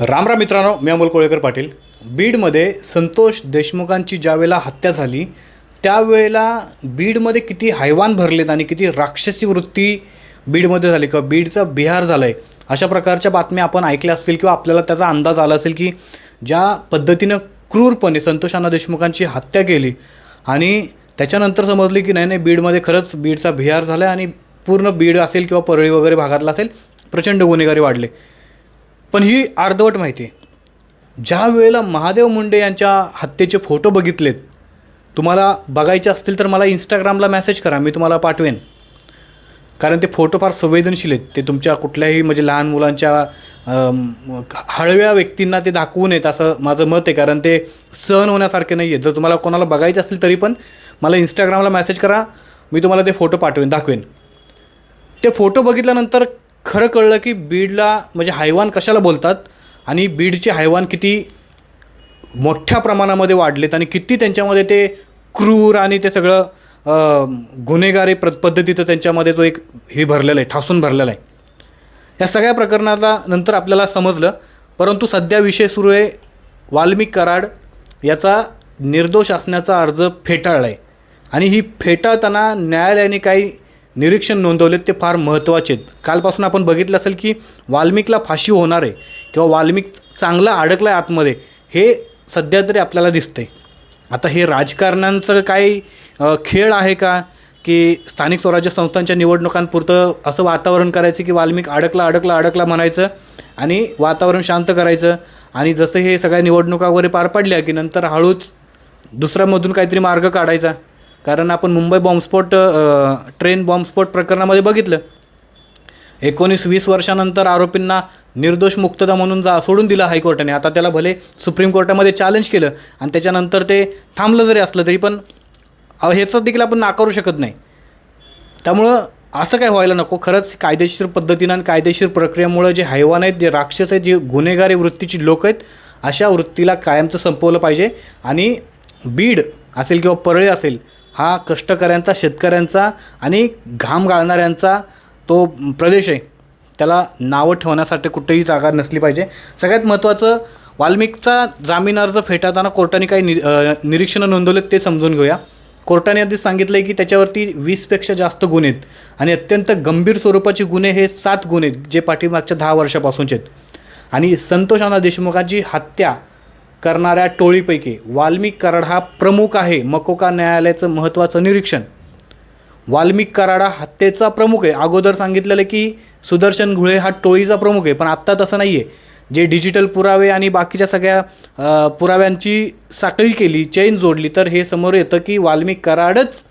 राम राम मित्रांनो मी अमोल कोळेकर पाटील. बीडमध्ये संतोष देशमुखांची ज्यावेळेला हत्या झाली त्यावेळेला बीडमध्ये किती हैवान भरलेत आणि किती राक्षसी वृत्ती बीडमध्ये झाली किंवा बीडचा बिहार झाला आहे अशा प्रकारच्या बातम्या आपण ऐकल्या असतील किंवा आपल्याला त्याचा अंदाज आला असेल की ज्या पद्धतीनं क्रूरपणे संतोषांना देशमुखांची हत्या केली आणि त्याच्यानंतर समजली की नाही नाही बीडमध्ये खरंच बीडचा बिहार झाला आहे आणि पूर्ण बीड असेल किंवा परळी वगैरे भागातला असेल प्रचंड गुन्हेगारी वाढले. पण ही अर्धवट माहिती आहे. ज्या वेळेला महादेव मुंडे यांच्या हत्येचे फोटो बघितलेत तुम्हाला बघायचे असतील तर मला इंस्टाग्रामला मेसेज करा मी तुम्हाला पाठवेन. कारण ते फोटो फार संवेदनशील आहेत. ते तुमच्या कुठल्याही म्हणजे लहान मुलांच्या हळव्या व्यक्तींना ते दाखवू नयेत असं माझं मत आहे. कारण ते सहन होण्यासारखे नाही आहेत. जर तुम्हाला कोणाला बघायचे असेल तरी पण मला इंस्टाग्रामला मेसेज करा मी तुम्हाला ते फोटो पाठवेन दाखवेन. ते फोटो बघितल्यानंतर खरं कळलं की बीडला म्हणजे हैवान कशाला बोलतात? आणि बीडचे हैवान किती मोठ्या प्रमाणामध्ये वाढलेत आणि किती त्यांच्यामध्ये ते क्रूर आणि ते सगळं गुन्हेगारी प्र पद्धतीचं त्यांच्यामध्ये तो एक हे भरलेला आहे ठासून भरलेला आहे. या सगळ्या प्रकरणाला नंतर आपल्याला समजलं परंतु सध्या विषय सुरू आहे वाल्मिक कराड याचा निर्दोष असण्याचा अर्ज फेटाळला आहे आणि ही फेटाळताना न्यायालयाने काही निरीक्षण नोंदवलेत ते फार महत्त्वाचे आहेत. कालपासून आपण बघितलं असेल की वाल्मिकला फाशी होणार आहे किंवा वाल्मिक चांगला अडकला आहे आतमध्ये हे सध्या तरी आपल्याला दिसतंय. आता हे राजकारण्यांचं काही खेळ आहे का? की स्थानिक स्वराज्य संस्थांच्या निवडणुकांपुरतं असं वातावरण करायचं की वाल्मिक अडकला अडकला अडकला म्हणायचं आणि वातावरण शांत करायचं आणि जसं हे सगळ्या निवडणुका वगैरे पार पडल्या की नंतर हळूच दुसऱ्यामधून काहीतरी मार्ग काढायचा? कारण आपण मुंबई बॉम्बस्फोट ट्रेन बॉम्बस्फोट प्रकरणामध्ये बघितलं. एकोणीस वीस वर्षानंतर आरोपींना निर्दोष मुक्तता म्हणून जा सोडून दिलं हायकोर्टाने. आता त्याला भले सुप्रीम कोर्टामध्ये चॅलेंज केलं आणि त्याच्यानंतर ते थांबलं जरी असलं तरी पण ह्याचं देखील आपण नाकारू शकत नाही. त्यामुळं असं काय व्हायला नको. खरंच कायदेशीर पद्धतीनं आणि कायदेशीर प्रक्रियेमुळं जे हैवान आहेत जे राक्षस आहेत जे गुन्हेगारी वृत्तीची लोक आहेत अशा वृत्तीला कायमचं संपवलं पाहिजे. आणि बीड असेल किंवा परळी असेल हा कष्टकऱ्यांचा शेतकऱ्यांचा आणि घाम गाळणाऱ्यांचा तो प्रदेश आहे. त्याला नावं ठेवण्यासाठी कुठेही जागा नसली पाहिजे. सगळ्यात महत्त्वाचं वाल्मिकचा जामीन अर्ज फेटाळताना कोर्टाने काही नि निरीक्षणं नोंदवलेत ते समजून घेऊया. कोर्टाने आधीच सांगितलं आहे की त्याच्यावरती वीसपेक्षा जास्त गुन्हे आहेत आणि अत्यंत गंभीर स्वरूपाचे गुन्हे हे सात गुन्हे आहेत जे पाठीमागच्या दहा वर्षापासूनचे आहेत. आणि संतोष अण्णा देशमुखांची हत्या करणाऱ्या टोळीपैकी वाल्मिक कराड हा प्रमुख आहे मकोका न्यायालयाचं महत्त्वाचं निरीक्षण. वाल्मिक कराडा हत्येचा प्रमुख आहे. अगोदर सांगितलेलं की सुदर्शन घुळे हा टोळीचा प्रमुख आहे पण आत्ता तसं नाही आहे जे डिजिटल पुरावे आणि बाकीच्या सगळ्या पुराव्यांची साखळी केली चैन जोडली तर हे समोर येतं की वाल्मिक कराडच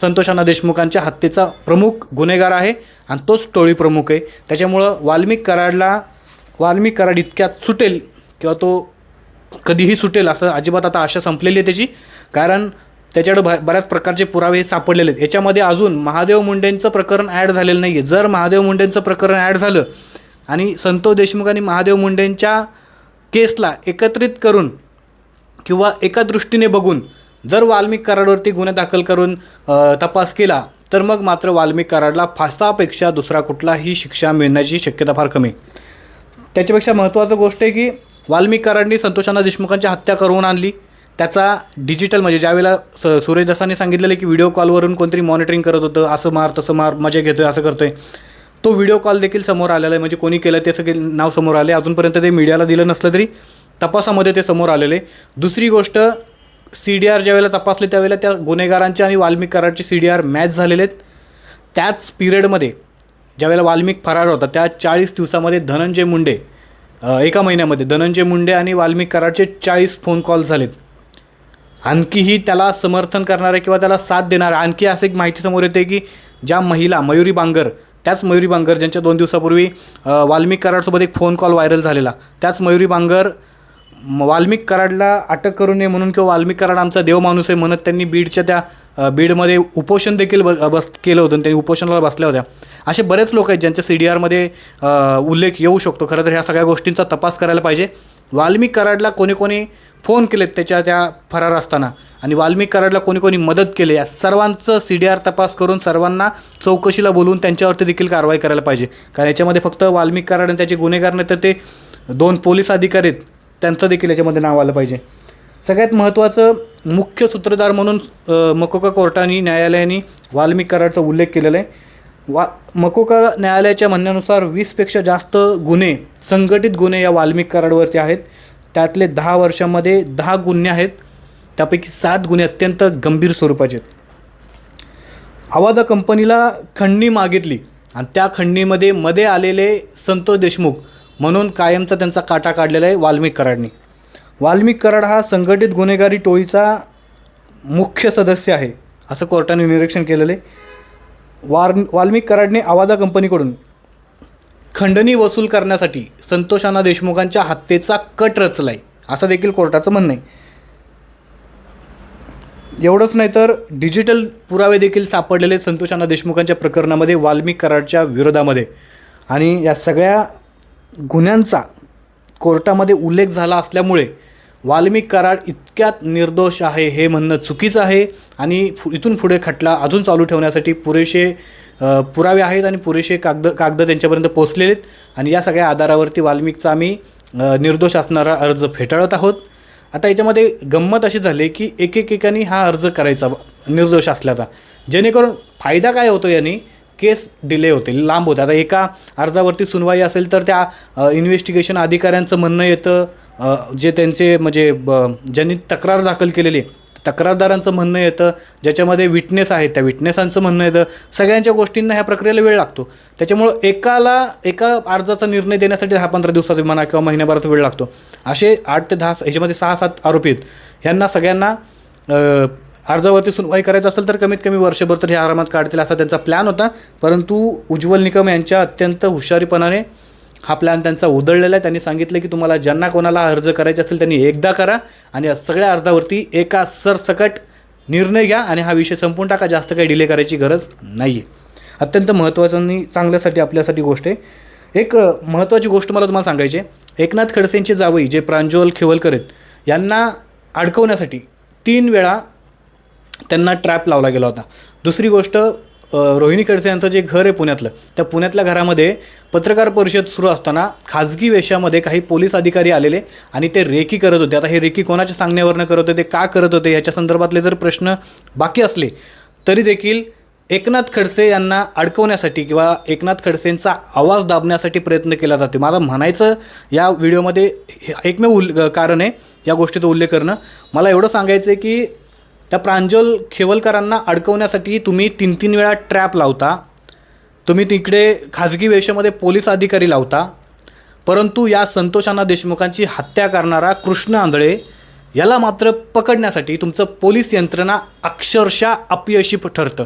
संतोषाना देशमुखांच्या हत्येचा प्रमुख गुन्हेगार आहे आणि तोच टोळी प्रमुख आहे. त्याच्यामुळं वाल्मिक कराडला वाल्मिक कराड इतक्यात सुटेल किंवा तो कधीही सुटेल असं अजिबात आता आशा संपलेली आहे त्याची. कारण त्याच्याकडे ब बऱ्याच प्रकारचे पुरावे हे सापडलेले आहेत. याच्यामध्ये अजून महादेव मुंडेंचं प्रकरण ॲड झालेलं नाही आहे जर महादेव मुंडेंचं प्रकरण ॲड झालं आणि संतोष देशमुख आणि महादेव मुंडेंच्या केसला एकत्रित करून किंवा एका दृष्टीने बघून जर वाल्मिक कराडवरती गुन्हे दाखल करून तपास केला तर मग मात्र वाल्मिक कराडला फासापेक्षा दुसरा कुठलाही शिक्षा मिळण्याची शक्यता फार कमी त्याच्यापेक्षा महत्त्वाचं गोष्ट आहे की वाल्मिकरांनी संतोषांना देशमुखांची हत्या करून आणली. त्याचा डिजिटल म्हणजे ज्यावेळेला स सुरेश दसाने सांगितलेलं की व्हिडिओ कॉलवरून कोणतरी मॉनिटरिंग करत होतं असं मार तसं मार मजा घेतोय असं करतोय. तो व्हिडिओ कॉल देखील समोर आलेला आहे. म्हणजे कोणी केलं ते सगळे नाव समोर आले. अजूनपर्यंत ते मीडियाला दिलं नसलं तरी तपासामध्ये ते समोर आलेले दुसरी गोष्ट सी डी आर ज्यावेळेला तपासले त्यावेळेला त्या गुन्हेगारांचे आणि Walmik C D R match झालेले आहेत. त्याच पिरियडमध्ये ज्यावेळेला वाल्मिक फरार होता त्या चाळीस दिवसामध्ये धनंजय मुंडे एका महिन्यामध्ये. धनंजय मुंडे आणि वाल्मिक कराडचे चाळीस फोन कॉल झालेत. आणखीही त्याला समर्थन करणारे किंवा त्याला साथ देणारे आणखी असं एक माहिती समोर येते की ज्या महिला मयुरी बांगर त्याच मयुरी बांगर ज्यांच्या दोन दिवसापूर्वी वाल्मिक कराडसोबत एक फोन कॉल व्हायरल झालेला. त्याच मयुरी बांगर वाल्मिक कराडला अटक करू नये म्हणून किंवा वाल्मिक कराड आमचा देव माणूस आहे म्हणत त्यांनी बीडच्या त्या बीडमध्ये उपोषण देखील ब बस केलं होतं आणि त्यांनी उपोषणाला बसल्या होत्या. असे बरेच लोक आहेत ज्यांच्या सी डी आरमध्ये उल्लेख येऊ शकतो. खरं तर ह्या सगळ्या गोष्टींचा तपास करायला पाहिजे. वाल्मिक कराडला कोणी कोणी फोन केलेत त्याच्या त्या फरार असताना आणि वाल्मिक कराडला कोणी कोणी मदत केली. या सर्वांचं सी डी आर तपास करून सर्वांना चौकशीला बोलवून त्यांच्यावरती देखील कारवाई करायला पाहिजे. कारण याच्यामध्ये फक्त वाल्मिक कराड आणि त्याचे गुन्हेगार नाही तर ते दोन पोलीस अधिकारी आहेत. त्यांचं देखील याच्यामध्ये नाव आलं पाहिजे. सगळ्यात महत्त्वाचं मुख्य सूत्रधार म्हणून मकोका कोर्टाने न्यायालयाने वाल्मिक कराडचा उल्लेख केलेला आहे. वा मकोका न्यायालयाच्या म्हणण्यानुसार वीसपेक्षा जास्त गुन्हे संघटित गुन्हे या वाल्मिक कराडवरचे आहेत. त्यातले दहा वर्षामध्ये दहा गुन्हे आहेत. त्यापैकी सात गुन्हे अत्यंत गंभीर स्वरूपाचे आहेत. आवाजा कंपनीला खंडणी मागितली आणि त्या खंडणीमध्ये मध्ये आलेले संतोष देशमुख म्हणून कायमचा त्यांचा काटा काढलेला आहे वाल्मिक कराडने. वाल्मिक कराड हा संघटित गुन्हेगारी टोळीचा मुख्य सदस्य आहे असं कोर्टाने निरीक्षण केलेलं आहे. वार वाल्मिक कराडने आवाजा कंपनीकडून खंडणी वसूल करण्यासाठी संतोषाना देशमुखांच्या हत्येचा कट रचला आहे असं देखील कोर्टाचं म्हणणं आहे. एवढंच नाही तर डिजिटल पुरावे देखील सापडलेले आहेत संतोषाना देशमुखांच्या प्रकरणामध्ये वाल्मिक कराडच्या विरोधामध्ये. आणि या सगळ्या गुन्ह्यांचा कोर्टामध्ये उल्लेख झाला असल्यामुळे वाल्मिक कराड इतक्यात निर्दोष आहे हे म्हणणं चुकीचं आहे आणि फु इथून पुढे खटला अजून चालू ठेवण्यासाठी पुरेसे पुरावे आहेत आणि पुरेसे कागद कागद त्यांच्यापर्यंत पोचलेले आहेत. आणि या सगळ्या आधारावरती वाल्मिकचा आम्ही निर्दोष असणारा अर्ज फेटाळत आहोत. आता याच्यामध्ये गंमत अशी झाली की एक एक हा अर्ज करायचा निर्दोष असल्याचा. जेणेकरून फायदा काय होतो यांनी केस डिले होते लांब होते. आता एका अर्जावरती सुनवाई असेल तर त्या इन्व्हेस्टिगेशन अधिकाऱ्यांचं म्हणणं येतं. जे त्यांचे म्हणजे ब ज्यांनी तक्रार दाखल केलेली आहे तक्रारदारांचं म्हणणं येतं. ज्याच्यामध्ये विटनेस आहेत त्या विटनेसांचं म्हणणं येतं. सगळ्यांच्या गोष्टींना ह्या प्रक्रियेला वेळ लागतो. त्याच्यामुळं एकाला एका अर्जाचा निर्णय देण्यासाठी दहा पंधरा दिवसाचा म्हणा किंवा महिन्याभराचा वेळ लागतो. असे आठ ते दहा ह्याच्यामध्ये सहा सात आरोपी आहेत. ह्यांना सगळ्यांना अर्जावरती सुनवाई करायचं असेल तर कमीत कमी वर्षभर तर हे आरामात काढतील असा त्यांचा प्लॅन होता. परंतु उज्ज्वल निकम यांच्या अत्यंत हुशारीपणाने हा प्लॅन त्यांचा उधळलेला आहे. त्यांनी सांगितलं की तुम्हाला ज्यांना कोणाला अर्ज करायचे असेल त्यांनी एकदा करा आणि सगळ्या अर्जावरती एका सरसकट निर्णय घ्या आणि हा विषय संपून टाका. जास्त काही डिले करायची गरज नाही आहे अत्यंत महत्त्वाचं आणि चांगल्यासाठी आपल्यासाठी गोष्ट आहे. एक महत्त्वाची गोष्ट मला तुम्हाला सांगायची आहे. एकनाथ खडसेंचे जावई जे प्रांजोल खेवलकर आहेत यांना अडकवण्यासाठी तीन वेळा त्यांना ट्रॅप लावला गेला होता. दुसरी गोष्ट रोहिणी खडसे यांचं जे घर आहे पुण्यातलं त्या पुण्यातल्या घरामध्ये पत्रकार परिषद सुरू असताना खाजगी वेशामध्ये काही पोलीस अधिकारी आलेले आणि ते रेकी करत होते. आता हे रेकी कोणाच्या सांगण्यावरनं करत होते का करत होते याच्या संदर्भातले जर प्रश्न बाकी असले तरी देखील एकनाथ खडसे यांना अडकवण्यासाठी किंवा एकनाथ खडसेंचा आवाज दाबण्यासाठी प्रयत्न केला जाते. मला म्हणायचं या व्हिडिओमध्ये हे एकमेव उल्ले कारण आहे या गोष्टीचा उल्लेख करणं. मला एवढं सांगायचं आहे की त्या प्रांजल खेवलकरांना अडकवण्यासाठी तुम्ही तीन तीन वेळा ट्रॅप लावता. तुम्ही तिकडे खाजगी वेशामध्ये पोलीस अधिकारी लावता. परंतु या संतोषांना देशमुखांची हत्या करणारा कृष्ण आंधळे याला मात्र पकडण्यासाठी तुमचं पोलीस यंत्रणा अक्षरशः अपयशी ठरतं.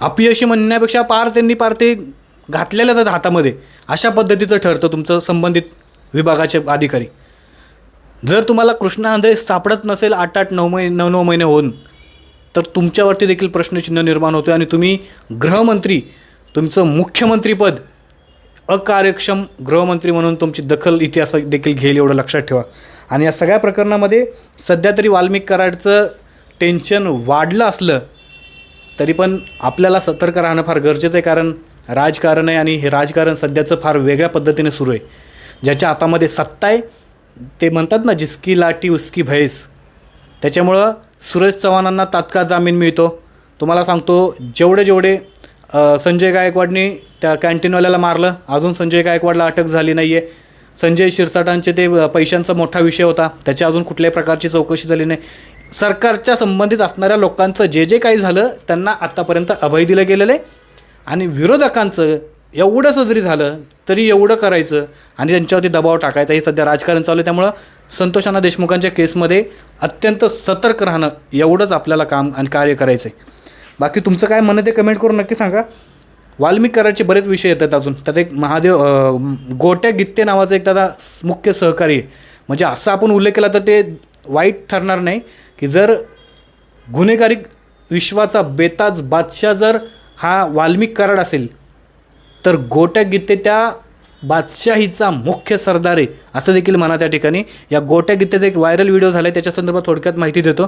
अपयशी म्हणण्यापेक्षा पार त्यांनी पार ते घातलेल्याच आहेत हातामध्ये. अशा पद्धतीचं ठरतं तुमचं संबंधित विभागाचे अधिकारी. जर तुम्हाला कृष्ण आंधळे सापडत नसेल आठ आठ नऊ महिने नऊ नऊ महिने होऊन तर तुमच्यावरती देखील प्रश्नचिन्ह निर्माण होतो आणि तुम्ही गृहमंत्री तुमचं मुख्यमंत्रीपद अकार्यक्षम गृहमंत्री म्हणून तुमची दखल इतिहास देखील घेईल एवढं लक्षात ठेवा. आणि या सगळ्या प्रकरणामध्ये सध्या तरी वाल्मिक कराडचं टेन्शन वाढलं असलं तरी पण आपल्याला सतर्क राहणं फार गरजेचं आहे कारण राजकारण आहे आणि हे राजकारण सध्याचं फार वेगळ्या पद्धतीने सुरू आहे. ज्याच्या हातामध्ये सत्ता आहे ते म्हणतात ना जिसकी लाटी उसकी भैस. त्याच्यामुळं सुरेश चव्हाणांना तात्काळ जामीन मिळतो. तुम्हाला सांगतो जेवढे जेवढे संजय गायकवाडनी त्या कॅन्टीनवाल्याला मारलं अजून संजय गायकवाडला अटक झाली नाही आहे संजय शिरसाटांचे ते पैशांचा मोठा विषय होता. त्याच्या अजून कुठल्याही प्रकारची चौकशी झाली नाही. सरकारच्या संबंधित असणाऱ्या लोकांचं जे जे काही झालं त्यांना आत्तापर्यंत अभय दिलं गेलेलं आहे. आणि विरोधकांचं एवढंसं जरी झालं तरी एवढं करायचं आणि त्यांच्यावरती दबाव टाकायचा. हे सध्या राजकारण चालू आहे त्यामुळं संतोषांना देशमुखांच्या केसमध्ये अत्यंत सतर्क राहणं एवढंच आपल्याला काम आणि कार्य करायचं आहे बाकी तुमचं काय म्हणणं ते कमेंट करून नक्की सांगा. वाल्मिक कराडचे बरेच विषय येतात अजून. त्यात एक महादेव गोट्या गित्ते नावाचं एक त्याचा मुख्य सहकारी आहे. म्हणजे असा आपण उल्लेख केला तर ते वाईट ठरणार नाही की जर गुन्हेगारी विश्वाचा बेताज बादशाह जर हा वाल्मिक कराड असेल तर गोट्या गीते त्या बादशाहीचा मुख्य सरदार आहे असं देखील म्हणा त्या ठिकाणी. या गोट्या गीतेचा एक व्हायरल व्हिडिओ झाला आहे त्याच्या संदर्भात थोडक्यात माहिती देतो.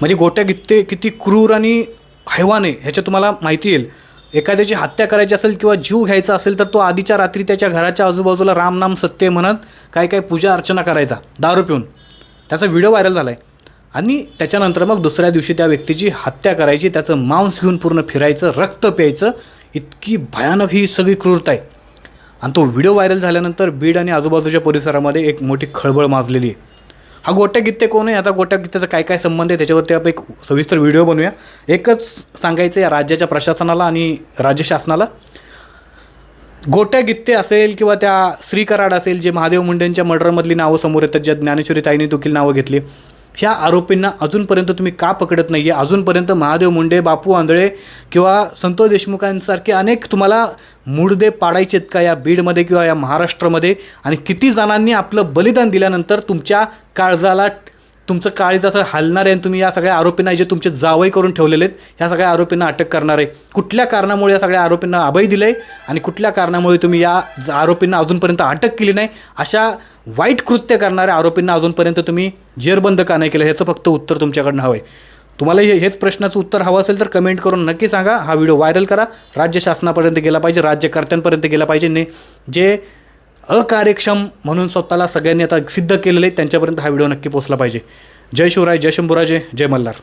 म्हणजे गोट्या गीते किती क्रूर आणि हैवान आहे ह्याच्या तुम्हाला माहिती येईल. एखाद्याची हत्या करायची असेल किंवा जीव घ्यायचा असेल तर तो आधीच्या रात्री त्याच्या घराच्या आजूबाजूला रामनाम सत्य म्हणत काय काय पूजा अर्चना करायचा दारू पिऊन. त्याचा व्हिडिओ व्हायरल झाला आहे आणि त्याच्यानंतर मग दुसऱ्या दिवशी त्या व्यक्तीची हत्या करायची त्याचं मांस घेऊन पूर्ण फिरायचं रक्त प्यायचं इतकी भयानक ही सगळी क्रूरता आहे. आणि तो व्हिडिओ व्हायरल झाल्यानंतर बीड आणि आजूबाजूच्या परिसरामध्ये एक मोठी खळबळ माजलेली आहे. हा गोट्या गित्ते कोण आहे? आता गोट्या गित्त्याचा काय काय संबंध आहे? त्याच्यावरती आपण एक सविस्तर व्हिडिओ बनवूया. एकच सांगायचं या राज्याच्या प्रशासनाला आणि राज्य शासनाला. गोट्या गित्ते असेल किंवा त्या श्री कराड असेल जे महादेव मुंडेंच्या मर्डरमधली नावं समोर येतात ज्या ज्ञानेश्वरी ताईने देखील नावं घेतली. ह्या आरोपींना अजूनपर्यंत तुम्ही का पकडत नाही आहे अजूनपर्यंत महादेव मुंडे बापू आंधळे किंवा संतोष देशमुखांसारखे अनेक तुम्हाला मुडदे पाडायचे आहेत का या बीडमध्ये किंवा या महाराष्ट्रामध्ये? आणि किती जणांनी आपलं बलिदान दिल्यानंतर तुमच्या काळजाला तुमचं काळीज असं हलणार आहे आणि तुम्ही या सगळ्या आरोपींना जे तुमचे जावई करून ठेवलेले आहेत ह्या सगळ्या आरोपींना अटक करणार. आहे कुठल्या कारणामुळे या सगळ्या आरोपींना अभय दिलं आहे आणि कुठल्या कारणामुळे तुम्ही या आरोपींना अजूनपर्यंत अटक केली नाही? अशा वाईट कृत्य करणाऱ्या आरोपींना अजूनपर्यंत तुम्ही जेरबंद का नाही केलं? ह्याचं फक्त उत्तर तुमच्याकडनं हवं आहे तुम्हाला हे हेच प्रश्नाचं उत्तर हवं असेल तर कमेंट करून नक्की सांगा. हा व्हिडिओ व्हायरल करा. राज्य शासनापर्यंत गेला पाहिजे राज्यकर्त्यांपर्यंत गेला पाहिजे. ने जे अकार्यक्षम म्हणून स्वतःला सगळ्यांनी आता सिद्ध केलेले आहे. त्यांच्यापर्यंत हा व्हिडिओ नक्की पोचला पाहिजे. जय शिवराय जय शंभूराजे जय मल्हार.